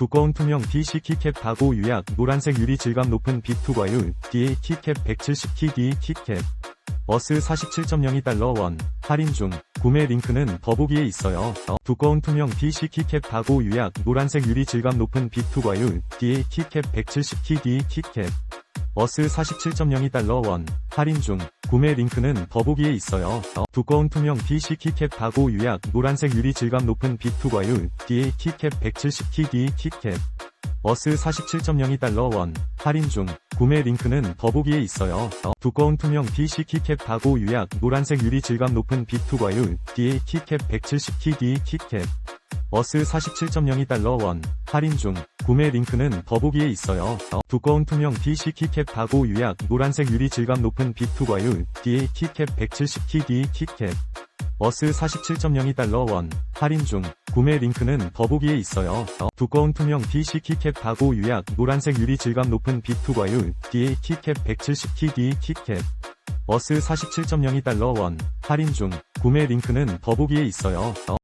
두꺼운 투명 DC 키캡 다고 유약 노란색 유리 질감 높은 B2 과율 DA 키캡 170T D 키캡. 어스 47.02 달러 원. 할인 중. 구매 링크는 더보기에 있어요. 어, 두꺼운 투명 DC 키캡 다고 유약 노란색 유리 질감 높은 B2 과율 DA 키캡 170T D 키캡. 어스 47.02 달러 원. 할인 중 구매 링크는 더보기에 있어요. 어, 두꺼운 투명 DC 키캡 다고 유약 노란색 유리 질감 높은 B2 과율 DA 키캡 170T D 키캡 어스 47.02 달러 원 할인 중 구매 링크는 더보기에 있어요. 어, 두꺼운 투명 DC 키캡 다고 유약 노란색 유리 질감 높은 B2 과율 DA 키캡 170T D 키캡 어스 47.02 달러 원 할인 중 구매 링크는 더보기에 있어요. 어, 두꺼운 투명 DC 키캡 다고 유약 노란색 유리 질감 높은 B2 과율 DA 키캡 170T D 키캡 어스 47.02 달러 원 할인 중 구매 링크는 더보기에 있어요. 어, 두꺼운 투명 DC 키캡 다고 유약 노란색 유리 질감 높은 B2 과율 DA 키캡 170T D 키캡 어스 47.02달러 원 할인 중 구매 링크는 더보기에 있어요. 어,